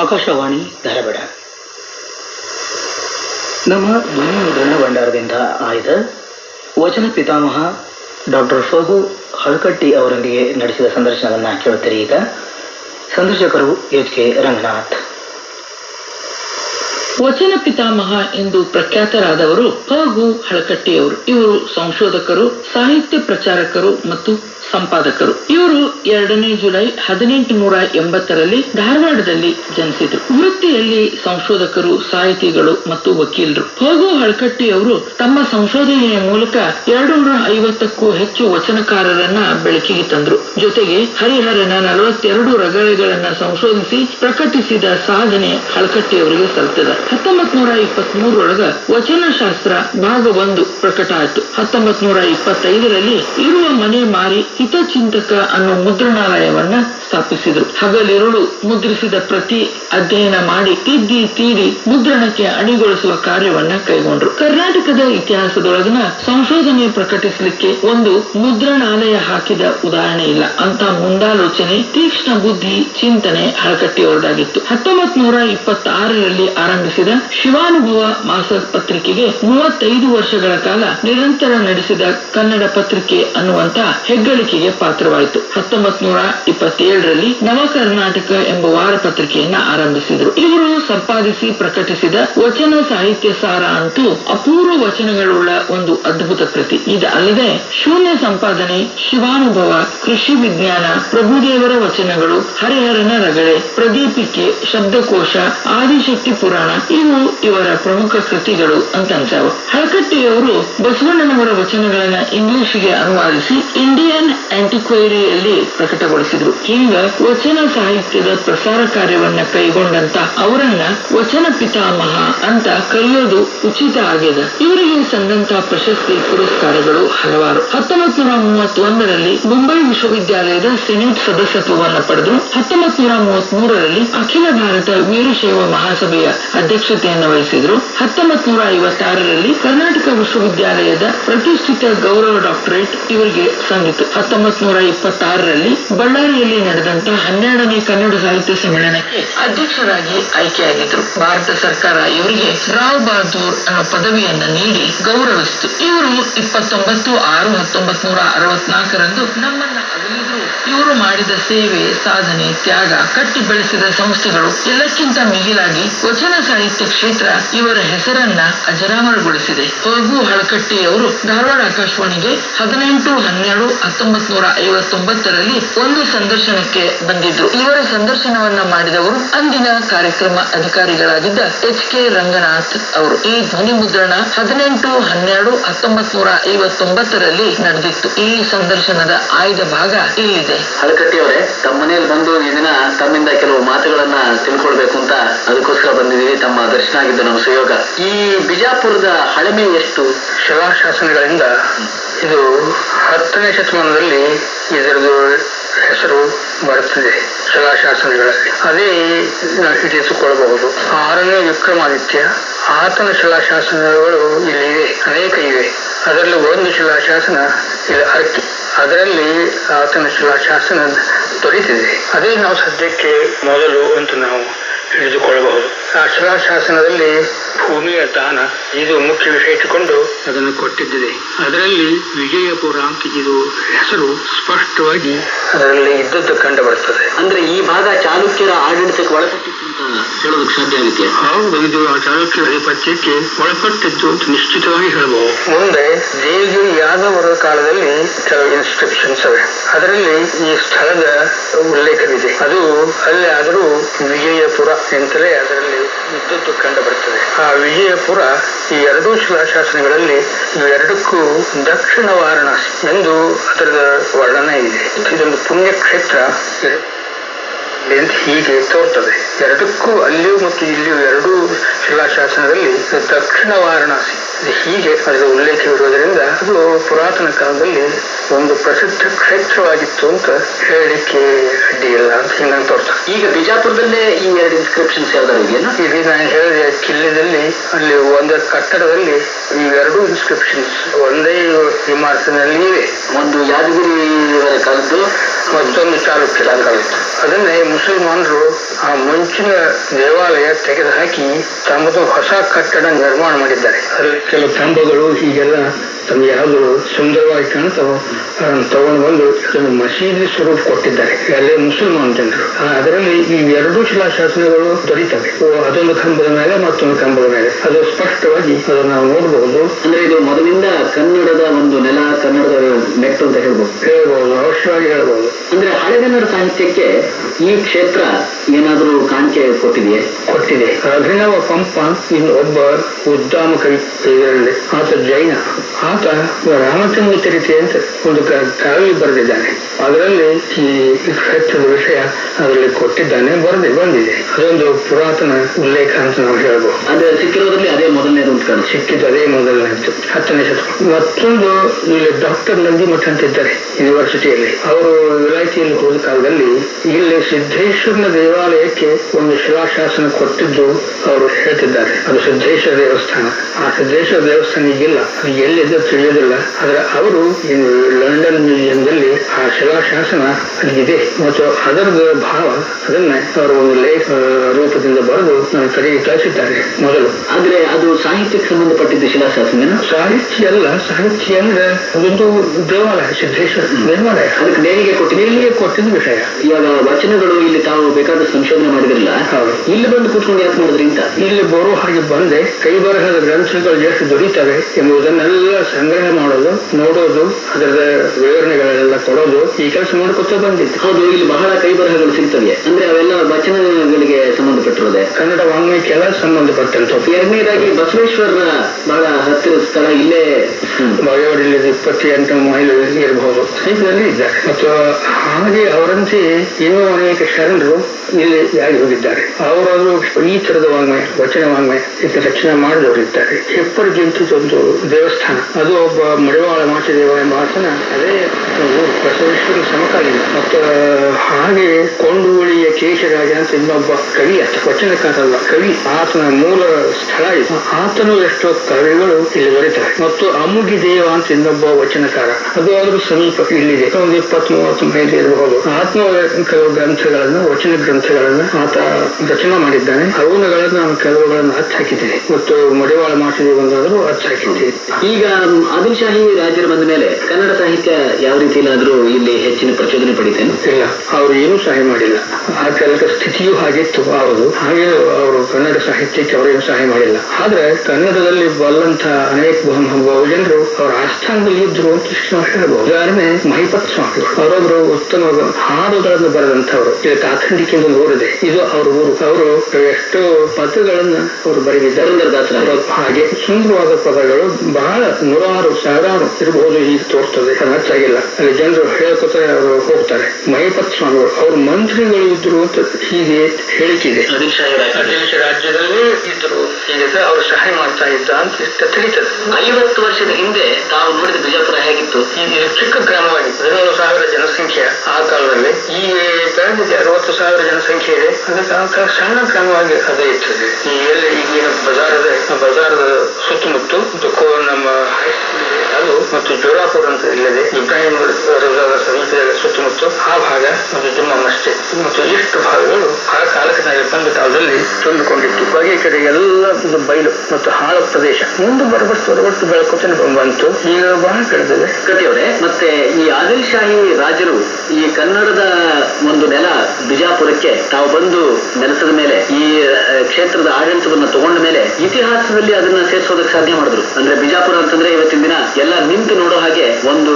ಆಕಾಶವಾಣಿ ಧಾರವಾಡ. ನಮ್ಮ ಧ್ವನಿ ಮುದ್ರಣ ಭಂಡಾರದಿಂದ ಆಯ್ದ ವಚನ ಪಿತಾಮಹ ಡಾಕ್ಟರ್ ಫಗು ಹಳಕಟ್ಟಿ ಅವರೊಂದಿಗೆ ನಡೆಸಿದ ಸಂದರ್ಶನವನ್ನು ಕೇಳುತ್ತೀರಿ ಈಗ. ಸಂದರ್ಶಕರು ಎಚ್ ಕೆ ರಂಗನಾಥ್. ವಚನ ಪಿತಾಮಹ ಎಂದು ಪ್ರಖ್ಯಾತರಾದವರು ಫಗು ಹಳಕಟ್ಟಿಯವರು. ಇವರು ಸಂಶೋಧಕರು, ಸಾಹಿತ್ಯ ಪ್ರಚಾರಕರು ಮತ್ತು ಸಂಪಾದಕರು. ಇವರು ಎರಡನೇ ಜುಲೈ ಹದಿನೆಂಟು ನೂರ ಎಂಬತ್ತರಲ್ಲಿ ಧಾರವಾಡದಲ್ಲಿ ಜನಿಸಿದ್ರು. ವೃತ್ತಿಯಲ್ಲಿ ಸಂಶೋಧಕರು, ಸಾಹಿತಿಗಳು ಮತ್ತು ವಕೀಲರು. ಹೋಗೋ ಹಳಕಟ್ಟಿಯವರು ತಮ್ಮ ಸಂಶೋಧನೆಯ ಮೂಲಕ ಎರಡು ನೂರ ಐವತ್ತಕ್ಕೂ ಹೆಚ್ಚು ವಚನಕಾರರನ್ನ ಬೆಳಕಿಗೆ ತಂದ್ರು. ಜೊತೆಗೆ ಹರಿಹರನ ನಲವತ್ತೆರಡು ರಗಳೆಗಳನ್ನ ಸಂಶೋಧಿಸಿ ಪ್ರಕಟಿಸಿದ ಸಾಧನೆ ಹಳಕಟ್ಟಿಯವರಿಗೆ ಸಲ್ತದ ಹತ್ತೊಂಬತ್ ನೂರ ಇಪ್ಪತ್ತ್ ಮೂರರೊಳಗ ವಚನಶಾಸ್ತ್ರ ಭಾಗ ಒಂದು ಪ್ರಕಟ ಆಯ್ತು. ಹತ್ತೊಂಬತ್ ನೂರ ಇಪ್ಪತ್ತೈದರಲ್ಲಿ ಇರುವ ಮನೆ ಮಾರಿ ಹಿತಚಿಂತಕ ಅನ್ನೋ ಮುದ್ರಣಾಲಯವನ್ನ ಸ್ಥಾಪಿಸಿದರು. ಹಗಲಿರುಳು ಮುದ್ರಿಸಿದ ಪ್ರತಿ ಅಧ್ಯಯನ ಮಾಡಿ ತಿದ್ದಿ ತೀರಿ ಮುದ್ರಣಕ್ಕೆ ಅಣಿಗೊಳಿಸುವ ಕಾರ್ಯವನ್ನ ಕೈಗೊಂಡ್ರು. ಕರ್ನಾಟಕದ ಇತಿಹಾಸದೊಳಗಿನ ಸಂಶೋಧನೆ ಪ್ರಕಟಿಸಲಿಕ್ಕೆ ಒಂದು ಮುದ್ರಣಾಲಯ ಹಾಕಿದ ಉದಾಹರಣೆ ಇಲ್ಲ. ಅಂತ ಮುಂದಾಲೋಚನೆ, ತೀಕ್ಷ್ಣ ಬುದ್ಧಿ, ಚಿಂತನೆ ಹಳಕಟ್ಟಿಯವರದಾಗಿತ್ತು ಹತ್ತೊಂಬತ್ ನೂರ ಇಪ್ಪತ್ತಾರರಲ್ಲಿ ಆರಂಭಿಸಿದ ಶಿವಾನುಭವ ಮಾಸ ಪತ್ರಿಕೆಗೆ ಮೂವತ್ತೈದು ವರ್ಷಗಳ ಕಾಲ ನಿರಂತರ ನಡೆಸಿದ ಕನ್ನಡ ಪತ್ರಿಕೆ ಅನ್ನುವಂತ ಹೆಗ್ಗಳಿಕೆಗೆ ಪಾತ್ರವಾಯಿತು. ಹತ್ತೊಂಬತ್ ನೂರ ಇಪ್ಪತ್ತೇಳರಲ್ಲಿ ನವ ಕರ್ನಾಟಕ ಎಂಬ ವಾರ ಪತ್ರಿಕೆಯನ್ನ ಆರಂಭಿಸಿದರು. ಇವರು ಸಂಪಾದಿಸಿ ಪ್ರಕಟಿಸಿದ ವಚನ ಸಾಹಿತ್ಯ ಸಾರ ಅಂತೂ ಅಪೂರ್ವ ವಚನಗಳುಳ್ಳ ಒಂದು ಅದ್ಭುತ ಕೃತಿ. ಇದಲ್ಲದೆ ಶೂನ್ಯ ಸಂಪಾದನೆ, ಶಿವಾನುಭವ, ಕೃಷಿ ವಿಜ್ಞಾನ, ಪ್ರಭುದೇವರ ವಚನಗಳು, ಹರಿಹರನ ರಗಳೆ, ಪ್ರದೀಪಿಕೆ, ಶಬ್ದಕೋಶ, ಆದಿಶಕ್ತಿ ಪುರಾಣ, ಇವು ಇವರ ಪ್ರಮುಖ ಕೃತಿಗಳು ಅಂತ ಅನ್ಸಾವ ಹಳಕಟ್ಟಿಯವರು ಬಸವಣ್ಣನವರ ವಚನಗಳನ್ನ ಇಂಗ್ಲಿಷ್ಗೆ ಅನುವಾದಿಸಿ, ಇಂಡಿಯನ್ ಆಂಟಿಕ್ವೈರಿಯಲ್ಲಿ ಪ್ರಕಟಗೊಳಿಸಿದ್ರು. ಹಿಂಗ ವಚನ ಸಾಹಿತ್ಯದ ಪ್ರಸಾರ ಕಾರ್ಯವನ್ನ ಕೈಗೊಂಡಂತ ಅವರನ್ನ ವಚನ ಪಿತಾಮಹ ಅಂತ ಕರೆಯೋದು ಉಚಿತ ಆಗ್ಯದ. ಇವರಿಗೆ ಸಂದಂತ ಪ್ರಶಸ್ತಿ ಪುರಸ್ಕಾರಗಳು ಹಲವಾರು. ಹತ್ತೊಂಬತ್ ನೂರ ಮೂವತ್ತೊಂದರಲ್ಲಿ ಮುಂಬೈ ವಿಶ್ವವಿದ್ಯಾಲಯದ ಸೆನೆಟ್ ಸದಸ್ಯತ್ವವನ್ನು ಪಡೆದು ಹತ್ತೊಂಬತ್ ನೂರ ಮೂವತ್ತ್ ಮೂರರಲ್ಲಿ ಅಖಿಲ ಭಾರತ ವೀರಶೈವ ಮಹಾಸಭೆಯ ಅಧ್ಯಕ್ಷತೆಯನ್ನು ವಹಿಸಿದ್ರು. ಹತ್ತೊಂಬತ್ ನೂರ ಐವತ್ತಾರರಲ್ಲಿ ಕರ್ನಾಟಕ ವಿಶ್ವವಿದ್ಯಾಲಯದ ಪ್ರತಿಷ್ಠಿತ ಗೌರವ ಡಾಕ್ಟರೇಟ್ ಇವರಿಗೆ ಸಂದಿತು ಹತ್ತೊಂಬತ್ ನೂರ ಇಪ್ಪತ್ತಾರರಲ್ಲಿ ಬಳ್ಳಾರಿಯಲ್ಲಿ ನಡೆದಂತ ಹನ್ನೆರಡನೇ ಕನ್ನಡ ಸಾಹಿತ್ಯ ಸಮ್ಮೇಳನಕ್ಕೆ ಅಧ್ಯಕ್ಷರಾಗಿ ಆಯ್ಕೆಯಾಗಿದ್ದರು. ಭಾರತ ಸರ್ಕಾರ ಇವರಿಗೆ ರಾವ್ ಬಹದ್ದೂರ್ ಅನ್ನೋ ಪದವಿಯನ್ನ ನೀಡಿ ಗೌರವಿಸಿತು. ಇವರು ಇಪ್ಪತ್ತೊಂಬತ್ತು, ಆರು ಹತ್ತೊಂಬತ್ ನೂರ ಅರವತ್ನಾಲ್ಕರಂದು ನಮ್ಮನ್ನ ಅಗಲಿದ್ರು. ಇವರು ಮಾಡಿದ ಸೇವೆ, ಸಾಧನೆ, ತ್ಯಾಗ, ಕಟ್ಟಿ ಬೆಳೆಸಿದ ಸಂಸ್ಥೆಗಳು, ಎಲ್ಲಕ್ಕಿಂತ ಮಿಗಿಲಾಗಿ ವಚನ ಸಾಹಿತ್ಯ ಕ್ಷೇತ್ರ ಇವರ ಹೆಸರನ್ನ ಅಜರಾಮರಗೊಳಿಸಿದೆ. ಹೊಗು ಹಳಕಟ್ಟಿ ಅವರು ಧಾರವಾಡ ಆಕಾಶವಾಣಿಗೆ ಹದಿನೆಂಟು, ಹನ್ನೆರಡು ಹತ್ತೊಂಬತ್ ನೂರ ಐವತ್ತೊಂಬತ್ತರಲ್ಲಿ ಒಂದು ಸಂದರ್ಶನಕ್ಕೆ ಬಂದಿದ್ರು ಇವರ ಸಂದರ್ಶನವನ್ನ ಮಾಡಿದವರು ಅಂದಿನ ಕಾರ್ಯಕ್ರಮ ಅಧಿಕಾರಿಗಳಾಗಿದ್ದ ಎಚ್ ಕೆ ರಂಗನಾಥ್ ಅವರು. ಈ ಧ್ವನಿ ಮುದ್ರಣ ಹದಿನೆಂಟು ಹನ್ನೆರಡು ಹತ್ತೊಂಬತ್ ನೂರ ಐವತ್ತೊಂಬತ್ತರಲ್ಲಿ ನಡೆದಿತ್ತು. ಈ ಸಂದರ್ಶನದ ಆಯ್ದ ಭಾಗ ಇಲ್ಲಿದೆ. ಹಳಕಟ್ಟಿ ಅವರೇ ತಮ್ಮ ಮನೆಯಲ್ಲಿ ಬಂದು ಈ ದಿನ ತಮ್ಮಿಂದ ಕೆಲವು ಮಾತುಗಳನ್ನ ತಿಳ್ಕೊಳ್ಬೇಕು ಅಂತ ಅದಕ್ಕೋಸ್ಕರ ಬಂದಿದ್ದೀವಿ. ತಮ್ಮ ದರ್ಶನ ಆಗಿದ್ದು ನಮ್ಮ ಸುಯೋಗ. ಈ ಬಿಜಾಪುರದ ಹಳಮೆ ಎಷ್ಟು? ಶಿಲಾಶಾಸನಗಳಿಂದ ಇದು ಹತ್ತನೇ ಶತಮಾನದಲ್ಲಿ ಇದರದು ಹೆಸರು ಬರುತ್ತದೆ, ಶಿಲಾಶಾಸನಗಳಲ್ಲಿ. ಅದೇ ಹಿಡಿದುಕೊಳ್ಳಬಹುದು ಆರನೇ ವಿಕ್ರಮಾದಿತ್ಯ, ಆತನ ಶಿಲಾಶಾಸನಗಳು ಇಲ್ಲಿ ಇವೆ ಅನೇಕ ಇವೆ. ಅದರಲ್ಲಿ ಒಂದು ಶಿಲಾಶಾಸನ ಇಲ್ಲಿ ಅರ್ಕಿ. ಅದರಲ್ಲಿ ಆತನ ಶಿಲಾಶಾಸನ ದೊರೆತಿದೆ. ಅದೇ ನಾವು ಸದ್ಯಕ್ಕೆ ಮೊದಲು ಅಂತ ನಾವು ಹಿಡಿದುಕೊಳ್ಳಬಹುದು ಆ ಶಿಲಾಶಾಸನದಲ್ಲಿ ಭೂಮಿಯ ದಾನ ಇದು ಮುಖ್ಯ ವಿಷಯ ಇಟ್ಟುಕೊಂಡು ಅದನ್ನು ಕೊಟ್ಟಿದ್ದಿದೆ ಅದರಲ್ಲಿ ವಿಜಯಪುರ ಅಂತ ಇದು ಹೆಸರು ಸ್ಪಷ್ಟವಾಗಿ ಅದರಲ್ಲಿ ಇದ್ದದ್ದು ಕಂಡು ಬರ್ತದೆ ಅಂದ್ರೆ ಈ ಭಾಗ ಚಾಲುಕ್ಯರ ಆಡಳಿತಕ್ಕೆ ಒಳಪಟ್ಟಿತ್ತು ಅಂತ ಹೇಳೋದಕ್ಕೆ ಸಾಧ್ಯ ಆಗುತ್ತೆ. ಹೌದು ಇದು ಆ ಚಾಲುಕ್ಯ ಅಧಿಪತ್ಯಕ್ಕೆ ಒಳಪಟ್ಟಿದ್ದು ಅಂತ ನಿಶ್ಚಿತವಾಗಿ ಹೇಳಬಹುದು. ಮುಂದೆ ದೇವಿ ಯಾದವರ ಕಾಲದಲ್ಲಿ ಕೆಲವು ಇನ್ಸ್ಕ್ರಿಪ್ಷನ್ಸ್ ಅವೆ. ಅದರಲ್ಲಿ ಈ ಸ್ಥಳದ ಉಲ್ಲೇಖವಿದೆ. ಅದು ಅಲ್ಲಿ ಆದರೂ ವಿಜಯಪುರ ಎಂತಲೇ ಅದರಲ್ಲಿ ಇದ್ದದ್ದು ಕಂಡು ಬರ್ತದೆ ಆ ವಿಜಯಪುರ ಈ ಎರಡೂ ಶಿಲಾಶಾಸನಗಳಲ್ಲಿ ಇವೆರಡಕ್ಕೂ ದಕ್ಷಿಣ ವಾರಣಾಸಿ ಎಂದು ಅದರ ವರ್ಣನೆ ಇದೆ. ಇದೊಂದು ಪುಣ್ಯಕ್ಷೇತ್ರ. ಹೀಗೆ ತೋರ್ತದೆ. ಎರಡಕ್ಕೂ ಅಲ್ಲಿಯೂ ಮತ್ತು ಇಲ್ಲಿಯೂ ಎರಡೂ ಶಿಲಾಶಾಸನದಲ್ಲಿ ದಕ್ಷಿಣ ವಾರಣಾಸಿ ಹೀಗೆ ಅದರ ಉಲ್ಲೇಖವಿರುವುದರಿಂದ ಅದು ಪುರಾತನ ಕಾಲದಲ್ಲಿ ಒಂದು ಪ್ರಸಿದ್ಧ ಕ್ಷೇತ್ರವಾಗಿತ್ತು ಅಂತ ಹೇಳಲಿಕ್ಕೆ ಅಡ್ಡಿಯಿಲ್ಲ ಅಂತ ಹಿಂಗೆ ತೋರ್ತ ಈಗ ಬಿಜಾಪುರದಲ್ಲೇ ಈ ಎರಡು ಇನ್ಸ್ಕ್ರಿಪ್ಷನ್ಸ್ ಯಾವ್ದಾದ್ರು ಇದೆಯಾ ಇಲ್ಲಿ ನಾನು ಹೇಳಿದೆ ಕಿಲ್ಲೆದಲ್ಲಿ ಅಲ್ಲಿ ಒಂದು ಕಟ್ಟಡದಲ್ಲಿ ಈ ಎರಡು ಇನ್ಸ್ಕ್ರಿಪ್ಷನ್ಸ್ ಒಂದೇ ಇಮಾರತಿನಲ್ಲಿ ಇವೆ ಒಂದು ಯಾದಗಿರಿ ಕಾಲದ್ದು ಮತ್ತೊಂದು ಚಾಲುಕ್ಯರ ಅದನ್ನೇ ಮುಸಲ್ಮಾನರು ಆ ಮುಂಚಿನ ದೇವಾಲಯ ತೆಗೆದುಹಾಕಿ ತಮ್ಮದು ಹೊಸ ಕಟ್ಟಡ ನಿರ್ಮಾಣ ಮಾಡಿದ್ದಾರೆ. ಅದರಲ್ಲಿ ಕೆಲವು ಕಂಬಗಳು ಹೀಗೆಲ್ಲ ತಮಗೆ ಯಾವುದು ಸುಂದರವಾಗಿ ಕಾಣ್ತಾವೋ ಅದನ್ನು ತಗೊಂಡು ಬಂದು ಅದನ್ನು ಮಸೀದಿ ಸ್ವರೂಪ ಕೊಟ್ಟಿದ್ದಾರೆ. ಅಲ್ಲೇ ಮುಸಲ್ಮಾನ್ ಜನರು. ಆ, ಅದರಲ್ಲಿ ಈ ಎರಡೂ ಶಿಲಾಶಾಸನಗಳು ದೊರೀತವೆ. ಓ, ಅದೊಂದು ಕಂಬದ ಮೇಲೆ ಮತ್ತೊಂದು ಕಂಬದ ಮೇಲೆ. ಅದು ಸ್ಪಷ್ಟವಾಗಿ ಅದನ್ನು ನಾವು ನೋಡಬಹುದು ಅಂದ್ರೆ ಇದು ಮೊದಲಿಂದ ಕನ್ನಡದ ಒಂದು ನೆಲ ಕನ್ನಡದ ಮೆಟ್ಟು ಅಂತ ಹೇಳ್ಬೋದು. ಹೇಳ್ಬಹುದು ಅವಶ್ಯವಾಗಿ ಹೇಳ್ಬಹುದು ಅಂದ್ರೆ ಹಳೆಗನ್ನಡ ಸಾಹಿತ್ಯಕ್ಕೆ ಈ ಕ್ಷೇತ್ರ ಏನಾದರೂ ಕಾಣಿಕೆ ಕೊಟ್ಟಿದೆಯೇ? ಕೊಟ್ಟಿದೆ. ಅಭಿನವ ಪಂಪ ಇನ್ನು ಒಬ್ಬ ಉದ್ದಾಮ ಕವಿ ಇದರಲ್ಲಿ. ಆತ ಜೈನ. ಆತ ರಾಮಚಂದ್ರ ಚರಿತೆ ಅಂತ ಒಂದು ಕಾವ್ಯ ಬರೆದಿದ್ದಾನೆ. ಅದರಲ್ಲಿ ಈ ಕ್ಷೇತ್ರದ ವಿಷಯ ಅದರಲ್ಲಿ ಕೊಟ್ಟಿದ್ದಾನೆ ಬರೆದಿ ಬಂದಿದೆ. ಅದೊಂದು ಪುರಾತನ ಉಲ್ಲೇಖ ಅಂತ ನಾವು ಹೇಳ್ಬೋದು. ಅದೇ ಸಿಕ್ಕಿರೋದ್ರಲ್ಲಿ ಅದೇ ಮೊದಲನೇದು ಅಂತ ಸಿಕ್ಕಿದ್ದು ಅದೇ ಮೊದಲನೇದು. ಹತ್ತನೇ ಶತಮಾನ ಮತ್ತೊಂದು ಇಲ್ಲಿ ಡಾಕ್ಟರ್ ನಂದಿಮಠ ಅಂತ ಇದ್ದಾರೆ ಯೂನಿವರ್ಸಿಟಿಯಲ್ಲಿ. ಅವರು ವಿಲಾಯಿತಿಯಲ್ಲಿ ಹೋದ ಕಾಲದಲ್ಲಿ ಇಲ್ಲಿ ಸಿದ್ದೇಶ್ವರನ ದೇವಾಲಯಕ್ಕೆ ಒಂದು ಶಿಲಾಶಾಸನ ಕೊಟ್ಟಿದ್ದು ಅವರು ಹೇಳ್ತಿದ್ದಾರೆ. ಅದು ಸಿದ್ದೇಶ್ವರ ದೇವಸ್ಥಾನ. ಆ ಸಿದ್ದೇಶ್ವರ ದೇವಸ್ಥಾನ ಈಗಿಲ್ಲ. ಅದು ಎಲ್ಲಿದೆ ತಿಳಿಯೋದಿಲ್ಲ. ಆದ್ರೆ ಅವರು ಲಂಡನ್ ಮ್ಯೂಸಿಯಂದಲ್ಲಿ ಆ ಶಿಲಾಶಾಸನ ಇದೆ ಮತ್ತು ಅದರದ ಭಾವ ಅದನ್ನ ಅವರು ಒಂದು ಲೇಖ ರೂಪದಿಂದ ಬರೆದು ಕಡೆಗೆ ಕಳಿಸಿದ್ದಾರೆ ಮೊದಲು. ಆದ್ರೆ ಅದು ಸಾಹಿತ್ಯಕ್ಕೆ ಸಂಬಂಧಪಟ್ಟಿದ್ದ ಶಿಲಾಶಾಸನ ಸಾಹಿತ್ಯ ಅಲ್ಲ ಸಾಹಿತ್ಯ ಅಂದ್ರೆ ಅದೊಂದು ದೇವಾಲಯ ಸಿದ್ದೇಶ್ವರ ದೇವಾಲಯ. ಅದಕ್ಕೆ ದೇಣಿಗೆ ಕೊಟ್ಟಿದೆ ಇಲ್ಲಿಗೆ ಕೊಟ್ಟಿದ್ದ ವಿಷಯ. ಇವಾಗ ವಚನಗಳು ಇಲ್ಲಿ ತಾವು ಬೇಕಾದ ಸಂಶೋಧನೆ ಮಾಡಿದ್ರಲ್ಲ. ಇಲ್ಲಿ ಬಂದು ಕೂತ್ಕೊಂಡು ಯಾಕೆ ಮಾಡಿದ್ರಿ ಅಂತ? ಇಲ್ಲಿ ಬರೋ ಹಾಗೆ ಬಂದೆ ಕೈ ಬರಹದ ಗ್ರಂಥಗಳು ಎಷ್ಟು ದೊರೀತವೆ ಎಂಬುದನ್ನೆಲ್ಲ ಸಂಗ್ರಹ ಮಾಡೋದು ನೋಡೋದು ಅದರ ವಿವರಣೆಗಳೆಲ್ಲ ಕೊಡೋದು ಈ ಕೆಲಸ ಮಾಡ್ಕೊತ ಬಂದಿತ್ತು ಹೌದು ಇಲ್ಲಿ ಬಹಳ ಕೈ ಬರಹಗಳು ಸಿಗ್ತವೆ. ಅಂದ್ರೆ ಅವೆಲ್ಲ ವಚನಗಳಿಗೆ ಸಂಬಂಧಪಟ್ಟಿರೋದೆ? ಕನ್ನಡ ವಾಂಗ್ಮಯಕ್ಕೆಲ್ಲ ಸಂಬಂಧಪಟ್ಟಂತ ಎರಡನೇದಾಗಿ ಬಸವೇಶ್ವರನ ಬಹಳ ಹತ್ತಿರ ಸ್ಥಳ ಇಲ್ಲೇ. ಬಾಯೋಡಿಲ್ಲದ ಇಪ್ಪತ್ತೆಂಟು ಮಹಿಳೆಯರಿಗೆ ಇರಬಹುದು ಇದ್ದಾರೆ. ಮತ್ತು ಹಾಗೆ ಅವರಂತೆ ಇನ್ನೂ ಅನೇಕ ಶರಣರು ಇಲ್ಲಿ ಯಾಗಿ ಹೋಗಿದ್ದಾರೆ? ಅವರಾದರೂ ಈ ತರದ ವಾಂಗ್ಮಯ, ವಚನ ವಾಂಗ್ಮಯ ಇದಕ್ಕೆ ರಚನೆ ಮಾಡಿದವರು ಇದ್ದಾರೆ. ಹೆಪ್ಪರ ಜಂತದೊಂದು ದೇವಸ್ಥಾನ. ಅದು ಒಬ್ಬ ಮಡಿವಾಳ ಮಾಚದೇವ ಎಂಬ ಅದೇ ಬಸವೇಶ್ವರ ಸಮಕಾಲೀನ. ಮತ್ತು ಹಾಗೆ ಕೊಂಡುವಳಿಯ ಕೇಶರಾಜ ಅಂತ ಇನ್ನೊಬ್ಬ ಕವಿ ಅಷ್ಟ ವಚನಕಾರ ಅಲ್ಲ, ಕವಿ, ಆತನ ಮೂಲ ಸ್ಥಳ ಇದು. ಆತನು ಎಷ್ಟೋ ಕವಿಗಳು ಇಲ್ಲಿ ಬರೀತಾರೆ. ಮತ್ತು ಅಮುಗಿ ದೇವ ಅಂತ ಇನ್ನೊಬ್ಬ ವಚನಕಾರ. ಅದು ಆದ್ರೂ ಸಮೀಪ ಇಲ್ಲಿದೆ. ಒಂದು ಇಪ್ಪತ್ತ್ ಮೂವತ್ತು ಮೈಲಿ ಇರಬಹುದು ಆತ್ಮ ಕೆಲವು ಗ್ರಂಥಗಳನ್ನ ವಚನ ಗ್ರಂಥಗಳನ್ನ ಆತ ರಚನೆ ಮಾಡಿದ್ದಾನೆ. ಕವನಗಳನ್ನು ನಾನು ಕೆಲವುಗಳನ್ನು ಹಾಕಿದ್ದೇನೆ ಮತ್ತು ಮಡಿವಾಳ ಬಂದಾದರೂ ಹಚ್ಚ ಹಾಕಿದ್ದೇನೆ ಈಗ ಆದಿಲ್ಶಾಹಿ ರಾಜರು ಬಂದ ಮೇಲೆ ಕನ್ನಡ ಸಾಹಿತ್ಯ ಯಾವ ರೀತಿ ಇಲ್ಲಿ ಹೆಚ್ಚಿನ ಪ್ರಚೋದನೆ ಪಡಿತೇನೆ? ಇಲ್ಲ ಅವರು ಏನು ಸಹಾಯ ಮಾಡಿಲ್ಲ. ಆ ಕಾಲದ ಸ್ಥಿತಿಯೂ ಹಾಗಿತ್ತು ಅವರು ಹಾಗೆ ಅವರು ಕನ್ನಡ ಸಾಹಿತ್ಯಕ್ಕೆ ಅವರೇನು ಸಹಾಯ ಮಾಡಿಲ್ಲ. ಆದ್ರೆ ಕನ್ನಡದಲ್ಲಿ ಬಲ್ಲಂತ ಅನೇಕ ಬಹು- ಬಹುಜನರು ಅವರ ಆಸ್ಥಾನದಲ್ಲಿ ಇದ್ರು ಅಂತ ನಾವು ಹೇಳ್ಬೋದು ಉದಾಹರಣೆ ಮಹಿಪತ್ ಸ್ವಾಮಿಗಳು ಅವರೊಬ್ರು ಉತ್ತಮ ಹಾಡುಗಳನ್ನು ಬರೆದಂಥವ್ರು. ಇದು ಕಾಖಂಡಿಕೆಯಿಂದ ಊರಿದೆ ಇದು ಅವರ ಊರು. ಅವರು ಎಷ್ಟು ಪದಗಳನ್ನ ಅವರು ಬರೆದಿದ್ದಾರೆ. ಹಾಗೆ ಸುಂದರವಾದ ಪದಗಳು ಬಹಳ ನೂರಾರು ಸಾವಿರಾರು ಇರಬಹುದು ಈಗ ತೋರ್ತದೆ. ಅದು ಹೆಚ್ಚಾಗಿಲ್ಲ ಅಲ್ಲಿ ಜನರು ಹೇಳ್ಕೊತ ಅವರು ಹೋಗ್ತಾರೆ. ಮಹಿಪತ್ ಸ್ವಾಮಿಗಳು ಅವ್ರ ಮಂತ್ರಿಗಳು ಇದ್ರು ಅಂತ ಹೀಗೆ ಹೇಳಿಕಿದೆ ದೇಶ ರಾಜ್ಯದಲ್ಲಿ. ಇದ್ರು. ಹೀಗೆ ಅವರು ಸಹಾಯ ಮಾಡ್ತಾ ಇದ್ದ ಅಂತ ತಿಳಿತದೆ. ಐವತ್ತು ವರ್ಷದ ಹಿಂದೆ ತಾವು ನೋಡಿದ ಬಿಜಾಪುರ ಹೇಗಿತ್ತು? ಚಿಕ್ಕ ಗ್ರಾಮವಾಗಿತ್ತು. ಹದಿನೇಳು ಸಾವಿರ ಜನಸಂಖ್ಯೆ ಆ ಕಾಲದಲ್ಲಿ? ಈ ಬೆಳೆದಿದೆ ಅರವತ್ತು ಸಾವಿರ ಜನಸಂಖ್ಯೆ ಇದೆ. ಅದಕ್ಕೆ ಆ ಕಾಲ ಸಣ್ಣ ಕ್ರಮವಾಗಿ ಅದೇ ಇರ್ತದೆ ಈ ಎಲ್ಲ ಈಗಿನ ಬಜಾರದ ಬಜಾರದ ಸುತ್ತಮುತ್ತ ನಮ್ಮ ಮತ್ತು ಅಂತ ಇಲ್ಲದೆ ಇಬ್ರಾಹಿಂ ಸಮುದ್ರದ ಸುತ್ತಮುತ್ತ ಆ ಭಾಗ ಮತ್ತು ಜುಮ್ಮಾ ಮಸ್ಜಿದ್ ಮತ್ತು ಇಷ್ಟು ಭಾಗಗಳು ಆ ಕಾಲಕ್ಕೆ ಬಂದ ಕಾಲದಲ್ಲಿ ತುಂಬಿಕೊಂಡಿತ್ತು. ಬಗೆ ಕಡೆ ಎಲ್ಲ ಬಯಲು ಮತ್ತು ಹಾಳ ಪ್ರದೇಶ. ಮುಂದೆ ಬರಬಷ್ಟು ಬರಬಷ್ಟು ಬೆಳಕೊತನ ಬಂತು. ಈಗ ಬಹಳ ಕಳೆದಿದೆ ಕತೆಯವರೇ ಮತ್ತೆ ಈ ಆದಿಲ್ ಶಾಹಿ ರಾಜರು ಈ ಕನ್ನಡದ ಒಂದು ನೆಲ ಬಿಜಾಪುರಕ್ಕೆ ತಾವು ಬಂದು ನೆಲೆಸದ ಮೇಲೆ, ಈ ಕ್ಷೇತ್ರದ ಆಡಳಿತವನ್ನು ತಗೊಂಡ ಮೇಲೆ ಇತಿಹಾಸದಲ್ಲಿ ಅದನ್ನ ಸೇರಿಸೋದಕ್ಕೆ ಸಾಧ್ಯ ಮಾಡಿದ್ರು. ಅಂದ್ರೆ ಬಿಜಾಪುರ ಅಂತಂದ್ರೆ ಇವತ್ತಿನ ದಿನ ಎಲ್ಲ ನಿಂತು ನೋಡೋ ಹಾಗೆ ಒಂದು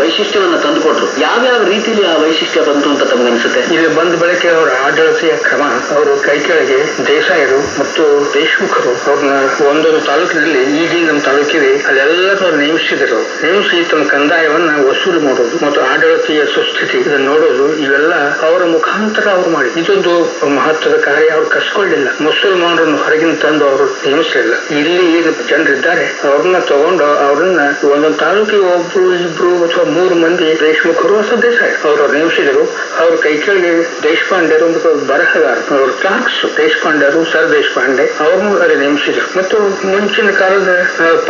ವೈಶಿಷ್ಟ್ಯವನ್ನ ತಂದುಕೊಟ್ರು. ಯಾವ್ಯಾವ ರೀತಿಯಲ್ಲಿ ಆ ವೈಶಿಷ್ಟ್ಯ ಬಂತು ಅಂತ ತಮ್ಗೆ ಅನ್ಸುತ್ತೆ ಇಲ್ಲಿ ಬಂದ ಬಳಿಕ ಅವರ ಆಡಳಿತೆಯ ಕ್ರಮ, ಅವರು ಕೈ ಕೆಳಗೆ ದೇಸಾಯರು ಮತ್ತು ದೇಶಮುಖರು ಅವ್ರನ್ನ ಒಂದೊಂದು ತಾಲೂಕಿನಲ್ಲಿ ಈಗಿನ ನಮ್ಮ ತಾಲೂಕಿದೆ ಅಲ್ಲೆಲ್ಲರೂ ನೇಮಿಸಿದರು ನೇಮಿಸಿ ತಮ್ಮ ಕಂದಾಯವನ್ನ ವಸೂಲಿ ಮಾಡೋದು ಮತ್ತು ಆಡಳಿತೆಯ ಸುಸ್ಥಿತಿ ಇದನ್ನ ನೋಡೋದು, ಇವೆಲ್ಲ ಅವರ ಮುಖಾಂತರ ಅವ್ರು ಮಾಡಿ ಇದೊಂದು ಮಹತ್ವದ ಕಾರ್ಯ, ಅವ್ರು ಕಸ್ಕೊಳ್ಳಿಲ್ಲ ಮುಸಲ್ಮಾನರನ್ನು ಹೊರಗಿನ ತಂದು ಅವರು ನೇಮಿಸಲಿಲ್ಲ. ಇಲ್ಲಿ ಈಗ ಜನರಿದ್ದಾರೆ, ಅವ್ರನ್ನ ತಗೊಂಡು ಅವ್ರನ್ನ ಒಂದೊಂದು ತಾಲೂಕಿಗೆ ಒಬ್ರು ಇಬ್ರು ಅಥವಾ ಮೂರು ಮಂದಿ ದೇಶಮುಖರು ಅಥವಾ ದೇಸಾಯಿ ಅವರು ನೇಮಿಸಿದರು ಅವ್ರ ಕೈ ಕೆಳಗೆ ದೇಶಪಾಂಡೆ ಒಂದು ಬರಹಗಾರ. ಅವರು ಕ್ಲಾರ್ಕ್ಸ್ ದೇಶಪಾಂಡೆರು ಸರ್ ದೇಶಪಾಂಡೆ ಅವ್ರನ್ನು ಅಲ್ಲಿ ನೇಮಿಸಿದರು ಮತ್ತು ಮುಂಚಿನ ಕಾಲದ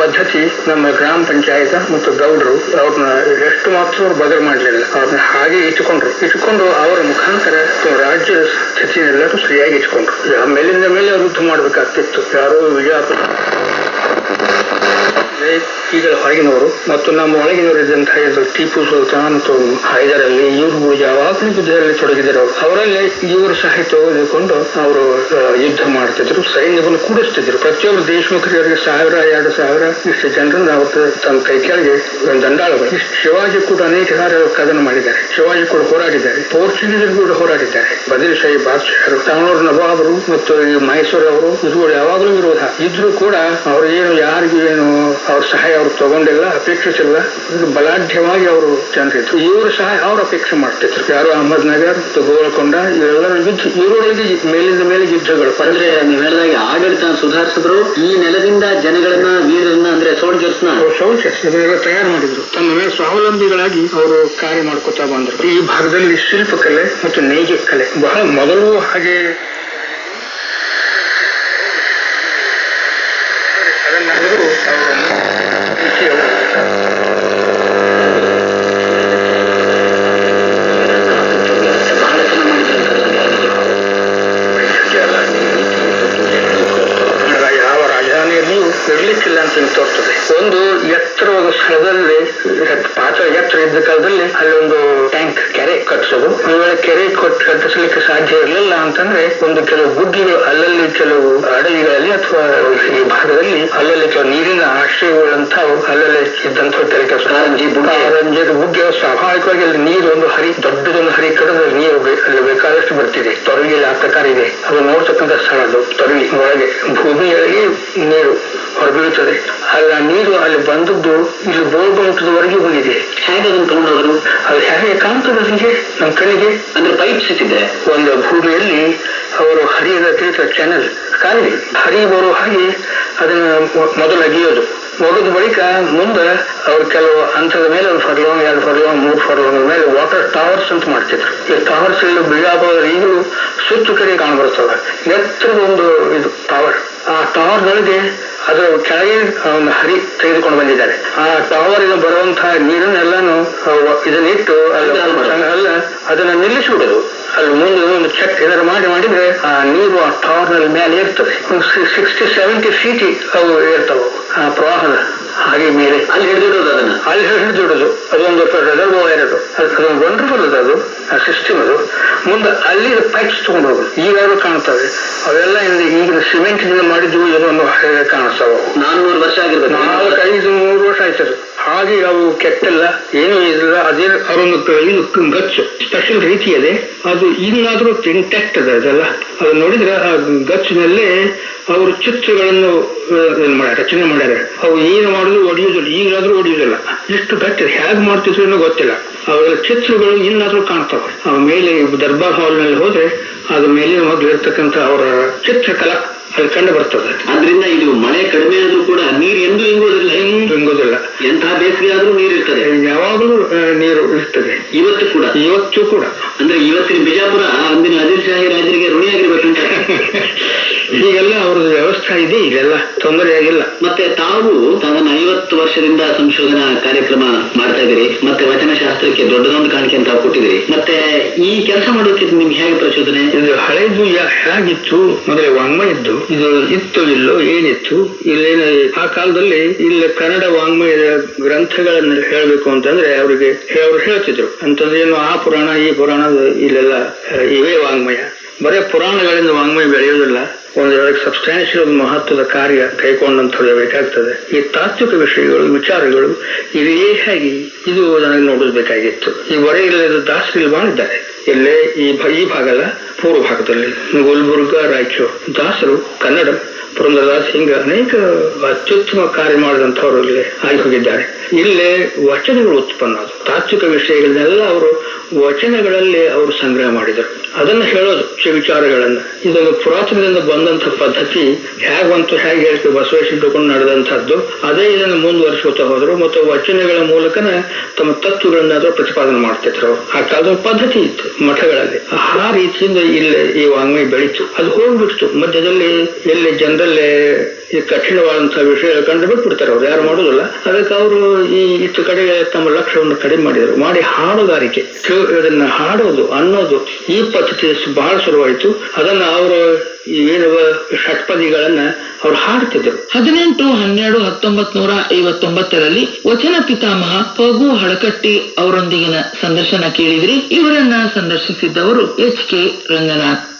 ಪದ್ಧತಿ ನಮ್ಮ ಗ್ರಾಮ ಪಂಚಾಯತ ಮತ್ತು ಗೌಡರು ಅವ್ರನ್ನ ಎಷ್ಟು ಮಾತ್ರ ಅವ್ರು ಬದಲು ಮಾಡಲಿಲ್ಲ. ಅವ್ರನ್ನ ಹಾಗೆ ಇಟ್ಟುಕೊಂಡ್ರು. ಇಟ್ಟುಕೊಂಡು ಅವರ ಮುಖಾಂತರ ರಾಜ್ಯ ರಾಜ್ಯದ ಸ್ಥಿತಿನೆಲ್ಲರೂ ಸರಿಯಾಗಿ ಇಟ್ಕೊಂಡ್ರು ಮೇಲಿಂದ ಮೇಲೆ ಅವರು ಯುದ್ಧ ಮಾಡ್ಬೇಕಾಗ್ತಿತ್ತು. ಯಾರೋ ವಿಜಯಪುರ ಈಗ ಹೊರಗಿನವರು ಮತ್ತು ನಮ್ಮ ಒಳಗಿನವರು ಇದ್ದಂತಹ ಇದು ಟಿಪ್ಪು ಸುಲ್ತಾನ್ ಮತ್ತು ಹೈದರಲ್ಲಿ ಇವ್ರು ಯಾವಾಗಲೂ ಯುದ್ಧದಲ್ಲಿ ತೊಡಗಿದ್ರು ಅವರಲ್ಲಿ ಇವರು ಸಹ ತೆಗೆದುಕೊಂಡು ಅವರು ಯುದ್ಧ ಮಾಡ್ತಿದ್ರು. ಸೈನ್ಯವನ್ನು ಕೂಡಿಸ್ತಿದ್ರು. ಪ್ರತಿಯೊಬ್ಬರು ದೇಶಮುಖರಿಗೆ ಸಾವಿರ, ಎರಡು ಸಾವಿರ, ಇಷ್ಟು ಜನರನ್ನು ಅವರು ತಮ್ಮ ಕೈ ಕೆಳಗೆ ದಂಡಾಳಗಳು. ಶಿವಾಜಿ ಕೂಡ ಅನೇಕ ಸಾರಿ ಕದನ ಮಾಡಿದ್ದಾರೆ. ಶಿವಾಜಿ ಕೂಡ ಹೋರಾಡಿದ್ದಾರೆ. ಪೋರ್ಚುಗೀಸರು ಕೂಡ ಹೋರಾಡಿದ್ದಾರೆ. ಬದಲಿಶಾಹಿ ಬಾದಶಾಹರು ತಮಿಳೂರು ನವಾಬರು ಮತ್ತು ಮೈಸೂರು ಅವರು ಇದು ಯಾವಾಗಲೂ ವಿರೋಧ. ಇದ್ರು ಕೂಡ ಅವರು ಏನು, ಯಾರಿಗೂ ಏನು ಅವ್ರ ಸಹಾಯ ಅವರು ತಗೊಂಡಿಲ್ಲ ಅಪೇಕ್ಷಿಸಿಲ್ಲ. ಇದು ಬಲಾಢ್ಯವಾಗಿ ಅವರು ಜನರಿದ್ರು ಇವರು ಸಹ ಅವ್ರು ಅಪೇಕ್ಷೆ ಮಾಡ್ತಿದ್ರು. ಯಾರು ಅಹಮದ್ ನಗರ್ ಮತ್ತು ಗೋಲ್ಕೊಂಡ ಇವರೆಲ್ಲ ಯುದ್ಧ ಇವರೊಳಗೆ ಮೇಲಿಂದ ಮೇಲೆ ಯುದ್ಧಗಳು. ಅಂದ್ರೆ ನೀವು ಹೇಳಿದಾಗ ಆಡಳಿತ ಸುಧಾರಿಸಿದ್ರು. ಈ ನೆಲದಿಂದ ಜನಗಳನ್ನ ವೀರರನ್ನ ಅಂದ್ರೆ ಸೋಲ್ಜರ್ಸ್ನ ಅವರು ಶೌಚ ಇದನ್ನೆಲ್ಲ ತಯಾರು ಮಾಡಿದ್ರು. ತಮ್ಮ ಮೇಲೆ ಸ್ವಾವಲಂಬಿಗಳಾಗಿ ಅವರು ಕಾರ್ಯ ಮಾಡ್ಕೊತಾ ಬಂದರು. ಈ ಭಾಗದಲ್ಲಿ ಶಿಲ್ಪಕಲೆ ಮತ್ತು ನೇಯ್ಗೆ ಕಲೆ. ಬಹಳ ಮೊದಲು ಹಾಗೆ ಅದನ್ನಾದರೂ ಅವರು ಬಹಳ ಚೆನ್ನಾಗಿ ಯಾವ ರಾಜಧಾನಿಯಲ್ಲಿಯೂ ಇರ್ಲಿಕ್ಕಿಲ್ಲ ಅಂತ ನಿಮ್ಗೆ ತೋರ್ತದೆ ಒಂದು ಎತ್ತರವಾದ ಸ್ಥಳದಲ್ಲಿ ಎತ್- ಪಾತ್ರ ಎತ್ತರ ಇದ್ದ ಕಾಲದಲ್ಲಿ ಅಲ್ಲಿ ಒಂದು ಟ್ಯಾಂಕ್ ಒಂದು ವೇಳೆ ಕೆರೆ ಕೊಟ್ಟು ಕಟ್ಟಿಸಲಿಕ್ಕೆ ಸಾಧ್ಯ ಇರಲಿಲ್ಲ ಅಂತಂದ್ರೆ ಒಂದು ಕೆಲವು ಬುಗ್ಗಿಗಳು ಅಲ್ಲಲ್ಲಿ ಕೆಲವು ಅಡವಿಗಳಲ್ಲಿ ಅಥವಾ ಈ ಭಾಗದಲ್ಲಿ ಅಲ್ಲಲ್ಲಿ ಕೆಲವು ನೀರಿನ ಆಶ್ರಯಗಳಂತ ಅಲ್ಲಲ್ಲಿ ಇದ್ದಂತ ಕಾರಂಜಿ, ಬುಗ್ಗೆ. ಕಾರಂಜಿ, ಬುಗ್ಗೆ. ಸ್ವಾಭಾವಿಕವಾಗಿ ಅಲ್ಲಿ ನೀರು ಒಂದು ಹರಿ ದೊಡ್ಡದೊಂದು ಹರಿ ಕಡದ ನೀರು ಅಲ್ಲಿ ಬೇಕಾದಷ್ಟು ಬರ್ತಿದೆ. ತೊರಗಿಲಿ ಆ ಪ್ರಕಾರ ಇದೆ. ಅದು ನೋಡ್ತಕ್ಕಂತ ಸ್ಥಳ ಅದು ತೊರಗಿ ಒಳಗೆ. ಭೂಮಿಯೊಳಗೆ ನೀರು ಹೊರಬೀಳುತ್ತದೆ. ಅಲ್ಲ ನೀರು ಅಲ್ಲಿ ಬಂದದ್ದು ಇಲ್ಲಿ ಬೋರ್ಬಂಟದವರೆಗೆ ಬಂದಿದೆ ಹೇಗೆ ಅದನ್ನು ತಗೊಂಡವರು ಅದು ಹೇಗೆ ಕಾಣ್ತದೆ ನಮ್ಮ ಕಣ್ಣಿಗೆ ಅಂದ್ರೆ ಪೈಪ್ ಸಿಕ್ಕಿದೆ ಒಂದು ಭೂಮಿಯಲ್ಲಿ ಅವರು ಹರಿಯದ ತಿಳಿಸ ಚಾನೆಲ್ ಕಾಲಿದೆ. ಹರಿ ಬರೋ ಹಾಗೆ ಅದನ್ನ ಮೊದಲು ಅಗಿಯೋದು. ಒಗೆದ ಬಳಿಕ ಮುಂದೆ ಅವ್ರು ಕೆಲವು ಹಂತದ ಮೇಲೆ ಒಂದು ಫರ್ಲೋಂಗ್, ಎರಡು ಫರ್ಲೋಂಗ್, ಮೂರು ಫರ್ಲೋಂಗ್ ಮೇಲೆ ವಾಟರ್ ಟವರ್ಸ್ ಅಂತ ಮಾಡ್ತಿದ್ರು. ಈ ಟವರ್ಸ್ ಇಲ್ಲಿ ಬಿಜಾಪುರ ಈಗಲೂ ಸುತ್ತು ಕಡೆ ಕಾಣಬರ್ತದ. ಎತ್ತರದ ಒಂದು ಇದು ಟವರ್ ಆ ಟವರ್ಗಳಿಗೆ ಅದು ಕೆಳಗೆ ಒಂದು ಹರಿ ತೆಗೆದುಕೊಂಡು ಬಂದಿದ್ದಾರೆ. ಆ ಟವರ್ ಬರುವಂತಹ ನೀರನ್ನೆಲ್ಲಾನು ಇದನ್ನಿಟ್ಟು ಅಲ್ಲಿ ಅಲ್ಲ ಅದನ್ನ ನಿಲ್ಲಿಸಿಬಿಡೋದು. ಅಲ್ಲಿ ಮುಂದೆ ಒಂದು ಚೆಕ್ ಏನಾದ್ರು ಮಾಡಿ ಮಾಡಿದ್ರೆ ಆ ನೀರು ಆ ಟವರ್ನಲ್ಲಿ ಮೇಲೆ ಇರ್ತದೆ ಸಿಕ್ಸ್ಟಿ ಸೆವೆಂಟಿ ಫೀಟ್ ಅವು ಇರ್ತಾವೆ ಆ ಪ್ರವಾಹದ. ಹಾಗೆ ಮೇಲೆ ಅಲ್ಲಿ ಹಿಡಿದಿಡೋದು ಅದನ್ನ. ಅಲ್ಲಿ ಹಿಡಿದಿಡೋದು ಅದೊಂದು ಎರಡು ಅದು ಅದು- ಅದೊಂದು ವಂಡರ್ಫುಲ್ ಅದು ಅದು. ಆ ಸಿಸ್ಟಮ್ ಅದು. ಮುಂದೆ ಅಲ್ಲಿ ಪೈಪ್ಸ್ ತಗೊಂಡು ಹೋಗೋದು ಈಗಾದ್ರೂ ಕಾಣ್ತವೆ ಅವೆಲ್ಲ ಇಲ್ಲಿ ಈಗಿನ ಸಿಮೆಂಟ್ನಿಂದ ಮಾಡಿದ್ವು ಏನೋ ಒಂದು ಹಾಗೆ ಕಾಣಿಸ್ತಾವ. ನಾನ್ನೂರು ವರ್ಷ ಆಗಿರ್ಬೇಕು. ನಾಲ್ಕು ಐದು ಮೂರು ವರ್ಷ ಆಯ್ತದೆ ಹಾಗೆ ಅವು ಕೆಟ್ಟಲ್ಲ ಏನೂ ಇಲ್ಲ ಅದೇ ಅವರೊಂದು ಇದು ಕ- ಗಚ್ಚು. ಸ್ಪೆಷಲ್ ರೀತಿ ಇದೆ. ಅದು ಇನ್ನಾದ್ರೂ ಇಂಟ್ಯಾಕ್ಟ್ ಅದ ಅದೆಲ್ಲ. ಅದು ನೋಡಿದ್ರೆ ಆ ಗಚ್ಚಿನಲ್ಲಿ ಅವರು ಚಿತ್ರಗಳನ್ನು ಮಾಡ್ಯಾರ ರಚನೆ ಮಾಡ್ಯಾರ. ಅವು ಏನು ಮಾಡುದು ಒಡೆಯುವುದಿಲ್ಲ ಈಗಾದ್ರೂ ಒಡೆಯುವುದಿಲ್ಲ ಎಷ್ಟು ಗಟ್ಟಿ ಹೇಗೆ ಮಾಡ್ತಿದ್ರು ಗೊತ್ತಿಲ್ಲ. ಅವರ ಚಿತ್ರಗಳು ಇನ್ನಾದ್ರೂ ಕಾಣ್ತಾವೆ. ಅವ ಮೇಲೆ ದರ್ಬಾರ್ ಹಾಲ್ನಲ್ಲಿ ಹೋದ್ರೆ ಅದ್ರ ಮೇಲಿನ ಮೊದಲು ಇರ್ತಕ್ಕಂತ ಅವರ ಚಿತ್ರಕಲಾ ಅಲ್ಲಿ ಕಂಡು ಬರ್ತದೆ. ಆದ್ರಿಂದ ಇದು ಮಳೆ ಕಡಿಮೆ ಆದ್ರೂ ಕೂಡ ನೀರು ಎಂದೂ ಇಂಗೋದಿಲ್ಲ. ಹೆಂಗ್ ಹಿಂಗೋದಿಲ್ಲ ಎಂತಹ ಬೇಸಿಗೆ ಆದ್ರೂ ನೀರು ಇರ್ತದೆ. ಯಾವಾಗಲೂ ನೀರು ಇರ್ತದೆ. ಇವತ್ತು ಕೂಡ? ಇವತ್ತು ಕೂಡ. ಅಂದ್ರೆ ಇವತ್ತಿನ ಬಿಜಾಪುರ ಅಂದಿನ ಆದಿಲ್ ಶಾಹಿ ರಾಜರಿಗೆ ಋಣಿಯಾಗಿರ್ಬೇಕಂತ. ಈಗೆಲ್ಲ ಅವ್ರದ್ದು ವ್ಯವಸ್ಥೆ ಇದೆ ಈಗೆಲ್ಲ ತೊಂದರೆ ಆಗಿಲ್ಲ. ಮತ್ತೆ ತಾವು ತಾವನ್ನ ಐವತ್ತು ವರ್ಷದಿಂದ ಸಂಶೋಧನಾ ಕಾರ್ಯಕ್ರಮ ಮಾಡ್ತಾ ಇದ್ದೀರಿ ಮತ್ತೆ ವಚನಶಾಸ್ತ್ರಕ್ಕೆ ದೊಡ್ಡದೊಂದು ಕಾಣಿಕೆ ಅಂತ ಕೊಟ್ಟಿದ್ದೀರಿ. ಮತ್ತೆ ಈ ಕೆಲಸ ಮಾಡೋಕೆ ನಿಮ್ಗೆ ಹೇಗೆ ಪ್ರಚೋದನೆ ಇದು ಹಳೆದು ಯಾ- ಹೇಗಿತ್ತು ಮೊದಲೇ ವಾಂಗ್ಮಯ ಇದ್ದು ಇದು ಇತ್ತು ಇಲ್ಲೋ ಏನಿತ್ತು ಇಲ್ಲೇನ ಆ ಕಾಲದಲ್ಲಿ ಇಲ್ಲಿ ಕನ್ನಡ ವಾಂಗ್ಮಯದ ಗ್ರಂಥಗಳನ್ನು ಹೇಳ್ಬೇಕು ಅಂತಂದ್ರೆ ಅವರಿಗೆ ಅವ್ರು ಹೇಳ್ತಿದ್ರು. ಅಂತಂದ್ರೆ ಏನು ಆ ಪುರಾಣ ಈ ಪುರಾಣ ಇಲ್ಲೆಲ್ಲ ಇವೇ ವಾಂಗ್ಮಯ. ಬರೇ ಪುರಾಣಗಳಿಂದ ವಾಂಗ್ಮಯ ಬೆಳೆಯೋದಿಲ್ಲ ಒಂದು ಸಬ್ಸ್ಟ್ಯಾನ್ಷಿಯಲ್ ಮಹತ್ವದ ಕಾರ್ಯ ಕೈಗೊಂಡಂಥದ್ದು ಬೇಕಾಗ್ತದೆ. ಈ ತಾತ್ವಿಕ ವಿಷಯಗಳು, ವಿಚಾರಗಳು ಇವೇ ಹೇಗೆ ಇದು ನನಗೆ ನೋಡಬೇಕಾಗಿತ್ತು ಈ ಹೊರ ಇಲ್ಲದ ದಾಸರಿಲ್ ಮಾಡಿದ್ದಾರೆ ಇಲ್ಲೇ ಈ ಈ ಭಾಗ ಅಲ್ಲ ಪೂರ್ವ ಭಾಗದಲ್ಲಿ. ಗುಲ್ಬುರ್ಗ ರಾಯಚೂರು ದಾಸರು ಕನ್ನಡ, ಪುರಂದರದಾಸ್ ಹಿಂಗ ಅನೇಕ ಅತ್ಯುತ್ತಮ ಕಾರ್ಯ ಮಾಡಿದಂಥವ್ರು ಇಲ್ಲಿ ಆಗಿ ಹೋಗಿದ್ದಾರೆ. ಇಲ್ಲೇ ವಚನಗಳು ಉತ್ಪನ್ನ ತಾತ್ವಿಕ ವಿಷಯಗಳನ್ನೆಲ್ಲ ಅವರು ವಚನಗಳಲ್ಲಿ ಅವರು ಸಂಗ್ರಹ ಮಾಡಿದರು. ಅದನ್ನ ಹೇಳೋದು ವಿಚಾರಗಳನ್ನ. ಇದೊಂದು ಪುರಾತನದಿಂದ ಬಂದಂತ ಪದ್ಧತಿ ಹೇಗ್ ಬಂತು ಹೇಗೆ ಹೇಳ್ತೀವಿ ಬಸವೇಶ್ವರ ಇಟ್ಟುಕೊಂಡು ನಡೆದಂತಹದ್ದು ಅದೇ ಇದನ್ನು ಮುಂದುವರಿಸ್ಕೊತಾ ಹೋದ್ರು ಮತ್ತು ವಚನಗಳ ಮೂಲಕನ ತಮ್ಮ ತತ್ವಗಳನ್ನ ಅದರ ಪ್ರತಿಪಾದನೆ ಮಾಡ್ತಿದ್ರು. ಆ ಕಾಲದ ಪದ್ಧತಿ ಇತ್ತು ಮಠಗಳಲ್ಲಿ. ಆ ರೀತಿಯಿಂದ ಇಲ್ಲಿ ಈ ವಾಂಗ್ಮಯ ಬೆಳೀತು. ಅದು ಹೋಗ್ಬಿಡ್ತು. ಮಧ್ಯದಲ್ಲಿ ಎಲ್ಲಿ ಜನರಲ್ಲೇ ಈ ಕಠಿಣವಾದಂತಹ ವಿಷಯ ಕಂಡು ಬಿಟ್ಬಿಡ್ತಾರೆ ಅವ್ರು. ಯಾರು ಮಾಡೋದಿಲ್ಲ ಅದಕ್ಕೆ ಅವರು ಈ ಇತ್ತು ಕಡೆ ತಮ್ಮ ಲಕ್ಷ್ಯವನ್ನು ಕಡಿಮೆ ಮಾಡಿದರು. ಮಾಡಿ ಹಾಡುಗಾರಿಕೆ. ಇದನ್ನ ಹಾಡೋದು, ಅನ್ನೋದು ಈ ಪದ್ಧತಿ ಬಹಳ ಶುರುವಾಯಿತು. ಅದನ್ನ ಅವರು ಏನು ಷಟ್ಪದಿಗಳನ್ನ ಅವ್ರು ಹಾಡ್ತಿದ್ರು. ಹದಿನೆಂಟು, ಹನ್ನೆರಡು ಹತ್ತೊಂಬತ್ ನೂರ ಐವತ್ತೊಂಬತ್ತರಲ್ಲಿ ವಚನ ಪಿತಾಮಹ ಪಗು ಹಳಕಟ್ಟಿ ಅವರೊಂದಿಗಿನ ಸಂದರ್ಶನ ಕೇಳಿದ್ರಿ. ಇವರನ್ನ ಸಂದರ್ಶಿಸಿದ್ದವರು ಎಚ್ ಕೆ ರಂಗನಾಥ್.